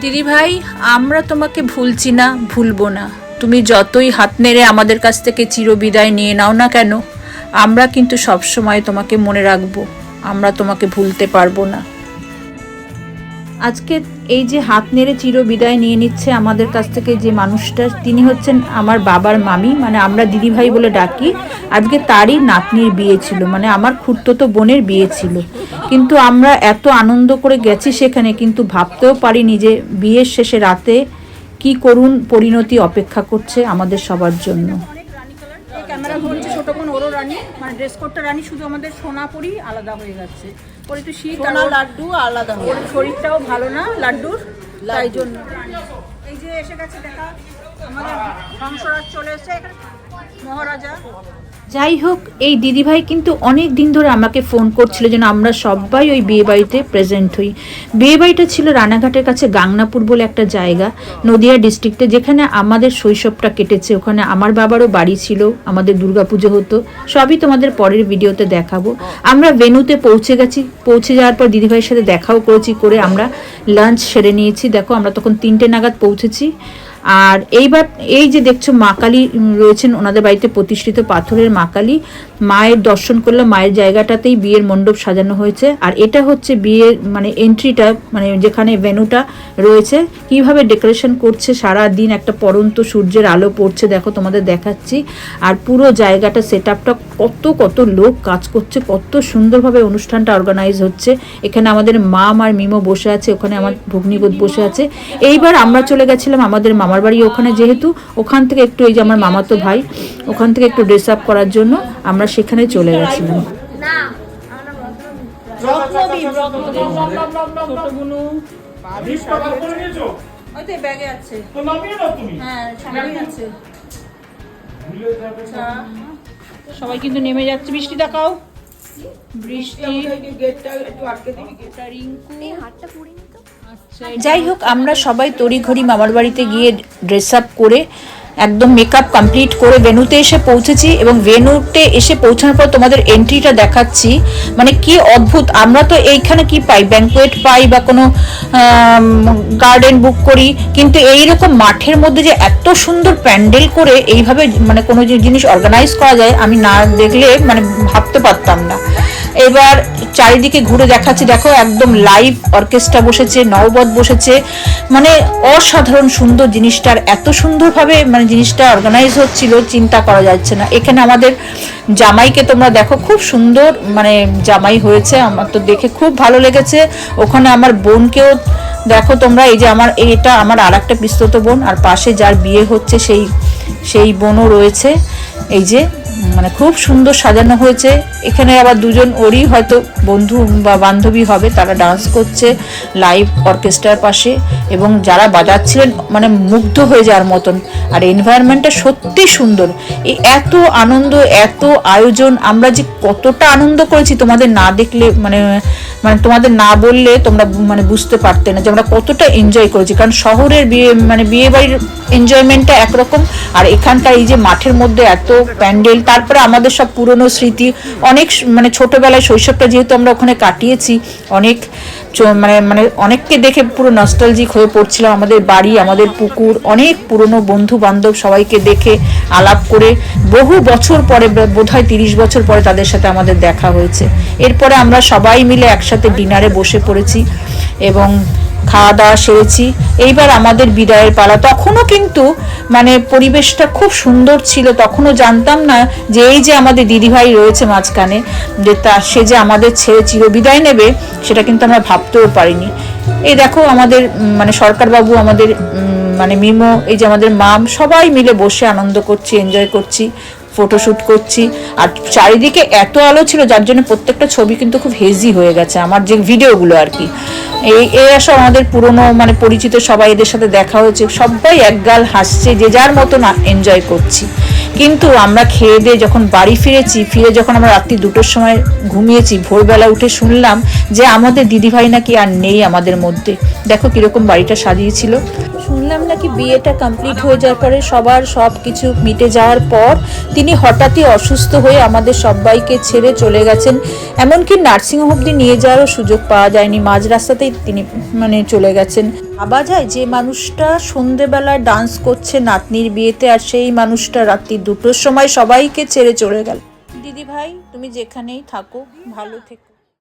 দিদি ভাই, আমরা তোমাকে ভুলছি না, ভুলবো না। তুমি যতই হাত নেড়ে আমাদের কাছ থেকে চিরবিদায় নিয়ে নাও না কেন, আমরা কিন্তু সবসময় তোমাকে মনে রাখব। আমরা তোমাকে ভুলতে পারব না। আজকে এই যে হাত নেড়ে চিরবিদায় নিয়ে নিচ্ছে আমাদের কাছ থেকে যে মানুষটা, তিনি হচ্ছেন আমার বাবার মামি মানে আমরা দিদিভাই বলে ডাকি। আজকে তারই নাতনির বিয়ে ছিল মানে আমার খুড়তো বোনের বিয়ে ছিল। কিন্তু আমরা এত আনন্দ করে গেছি সেখানে, কিন্তু ভাবতেও পারিনি যে বিয়ের শেষে রাতে কি করুন পরিণতি অপেক্ষা করছে আমাদের সবার জন্য। রানী মানে ড্রেস কোডটা রানী শুধু আমাদের সোনাপুরি আলাদা হয়ে যাচ্ছে। পরে তো শীত আর লাড্ডু আলাদা ওর শরীরটাও ভালো না লাড্ডুর তাই জন্য। এই যে এসে গেছে দেখা আমাদের হংসরাজ চলে এসেছে মহারাজা। যাই হোক, এই দিদিভাই কিন্তু অনেক দিন ধরে আমাকে ফোন করছিল যেন আমরা সবাই ওই বিয়ে বাড়িতে প্রেজেন্ট হই। বিয়ে বাড়িটা ছিল রানাঘাটের কাছে গাংনাপুর বলে একটা জায়গা, নদিয়া ডিস্ট্রিক্টে যেখানে আমাদের শৈশবটা কেটেছে। ওখানে আমার বাবারও বাড়ি ছিল, আমাদের দুর্গাপুজো হতো। সবই তোমাদের পরের ভিডিওতে দেখাবো। আমরা ভেনুতে পৌঁছে গেছি। পৌঁছে যাওয়ার পর দিদিভাইয়ের সাথে দেখাও করেছি, করে আমরা লাঞ্চ সেরে নিয়েছি। দেখো, আমরা তখন তিনটে নাগাদ পৌঁছেছি। আর এইবার এই যে দেখছ মা কালী রয়েছেন ওনাদের বাড়িতে প্রতিষ্ঠিত পাথরের মা কালী, মায়ের দর্শন করলে, মায়ের জায়গাটাতেই বিয়ের মণ্ডপ সাজানো হয়েছে। আর এটা হচ্ছে বিয়ের মানে এন্ট্রিটা মানে যেখানে ভেনুটা রয়েছে। কীভাবে ডেকোরেশন করছে সারা দিন একটা পরন্ত সূর্যের আলো পড়ছে, দেখো তোমাদের দেখাচ্ছি। আর পুরো জায়গাটা সেট আপটা কত কত লোক কাজ করছে, কত সুন্দরভাবে অনুষ্ঠানটা অর্গানাইজ হচ্ছে। এখানে আমাদের মা আর মিমো বসে আছে, ওখানে আমার ভগ্নিবোধ বসে আছে। এইবার আমরা চলে গেছিলাম আমাদের মামার বাড়ি ওখানে যেহেতু ওখান থেকে একটু এই যে আমার মামাতো ভাই ওখান থেকে একটু ড্রেস আপ করার জন্য আমরা সেখানে চলে গেছিলাম। সবাই কিন্তু নেমে যাচ্ছে। বৃষ্টি দেখাও। বৃষ্টি গেটটা একটু আটকে দিবি রিঙ্কু যাই হোক, আমরা সবাই তড়িঘড়ি মামার বাড়িতে গিয়ে ড্রেস আপ করে একদম মেকআপ কমপ্লিট করে ভেনুতে এসে পৌঁছেছি এবং ভেনুতে এসে পৌঁছানোর পর তোমাদের এন্ট্রিটা দেখাচ্ছি। মানে কি অদ্ভুত! আমরা তো এইখানে কি পাই? ব্যাঙ্কোয়েট পাই বা কোনো গার্ডেন বুক করি। কিন্তু এই রকম মাঠের মধ্যে যে এত সুন্দর প্যান্ডেল করে এইভাবে মানে কোনো জিনিস অর্গানাইজ করা যায়, আমি না দেখলে মানে ভাবতে পারতাম না। এবার চারিদিকে ঘুরে দেখাচ্ছি, দেখো একদম লাইভ অর্কেস্ট্রা বসেছে নববধ বসেছে। মানে অসাধারণ সুন্দর জিনিসটার এত সুন্দরভাবে মানে জিনিসটা অর্গানাইজ হচ্ছিল, চিন্তা করা যাচ্ছে না। এখানে আমাদের জামাইকে তোমরা দেখো, খুব সুন্দর মানে জামাই হয়েছে, আমার তো দেখে খুব ভালো লেগেছে। ওখানে আমার বোনকেও দেখো তোমরা, এই যে আমার, এটা আমার আর একটা পিস্তত বোন, আর পাশে যার বিয়ে হচ্ছে সেই সেই বোনও রয়েছে। এই যে মানে খুব সুন্দর সাজানো হয়েছে। এখানে আবার দুজন ওরই হয়তো বন্ধু বা বান্ধবী হবে, তারা ডান্স করছে লাইভ অর্কেস্ট্রার পাশে এবং যারা বাজাচ্ছিলেন মানে মুগ্ধ হয়ে যাওয়ার মতন। আর এনভায়রনমেন্টটা সত্যি সুন্দর। এই এত আনন্দ, এত আয়োজন, আমরা যে কতটা আনন্দ করেছি তোমাদের না দেখলে মানে মানে তোমাদের না বললে তোমরা মানে বুঝতে পারতে না যে আমরা কতটা এনজয় করেছি। কারণ শহরের বিয়ে মানে বিয়ে বাড়ির এনজয়মেন্টটা একরকম। আর এখানকার এই যে মাঠের মধ্যে এত প্যান্ডেল, তারপরে আমাদের সব পুরনো স্মৃতি, অনেক মানে ছোটোবেলায় শৈশবটা যেহেতু আমরা ওখানে কাটিয়েছি, অনেক মানে মানে অনেককে দেখে পুরো নস্টালজিক হয়ে পড়ছিলাম। আমাদের বাড়ি, আমাদের পুকুর, অনেক পুরনো বন্ধু বান্ধব সবাইকে দেখে আলাপ করে বহু বছর পরে বোধ হয় তিরিশ বছর পরে তাদের সাথে আমাদের দেখা হয়েছে। এরপরে আমরা সবাই মিলে একসাথে ডিনারে বসে পড়েছি এবং খাওয়া দাওয়া সেরেছি। এইবার আমাদের বিদায়ের পালা। তখনও কিন্তু মানে পরিবেশটা খুব সুন্দর ছিল। তখনও জানতাম না যে এই যে আমাদের দিদিভাই রয়েছে মাঝখানে, যে তা, সে যে আমাদের ছেড়ে চিরবিদায় নেবে, সেটা কিন্তু আমরা ভাবতেও পারিনি। এই দেখো আমাদের মানে সরকারবাবু, আমাদের মানে মিমো, এই যে আমাদের মাম, সবাই মিলে বসে আনন্দ করছি এনজয় করছি। ফটোশ্যুট করছি। আর চারিদিকে এত আলো ছিল, যার জন্য প্রত্যেকটা ছবি কিন্তু খুব হেজি হয়ে গেছে আমার যে ভিডিওগুলো আর কি। এই এই আসো আমাদের পুরনো মানে পরিচিত সবাই এদের সাথে দেখা হয়েছে, সবাই একগাল হাসছে, যে যার মতন এনজয় করছি। কিন্তু আমরা খেয়ে দিয়ে যখন বাড়ি ফিরেছি, ফিরে যখন আমরা রাত্রি দুটোর সময় ঘুমিয়েছি, ভোরবেলা উঠে শুনলাম যে আমাদের দিদিভাই নাকি আর নেই আমাদের মধ্যে। দেখো কীরকম বাড়িটা সাজিয়েছিল। শুনলাম নাকি বিয়েটা কমপ্লিট হয়ে যাওয়ার পরে সবার সব কিছু মিটে যাওয়ার পর তিনি হঠাৎই অসুস্থ হয়ে আমাদের সবাইকে ছেড়ে চলে গেছেন। এমনকি নার্সিংহোম অব্দি নিয়ে যাওয়ারও সুযোগ পাওয়া যায়নি। মাঝ রাস্তাতেই তিনি মানে চলে গেছেন। ভাবা যায় যে মানুষটা সন্ধেবেলায় ডান্স করছে নাতনির বিয়েতে আর সেই মানুষটা রাত্রি দুটোর সময় সবাইকে ছেড়ে চলে গেল। দিদি ভাই তুমি যেখানেই থাকো, ভালো থেকো।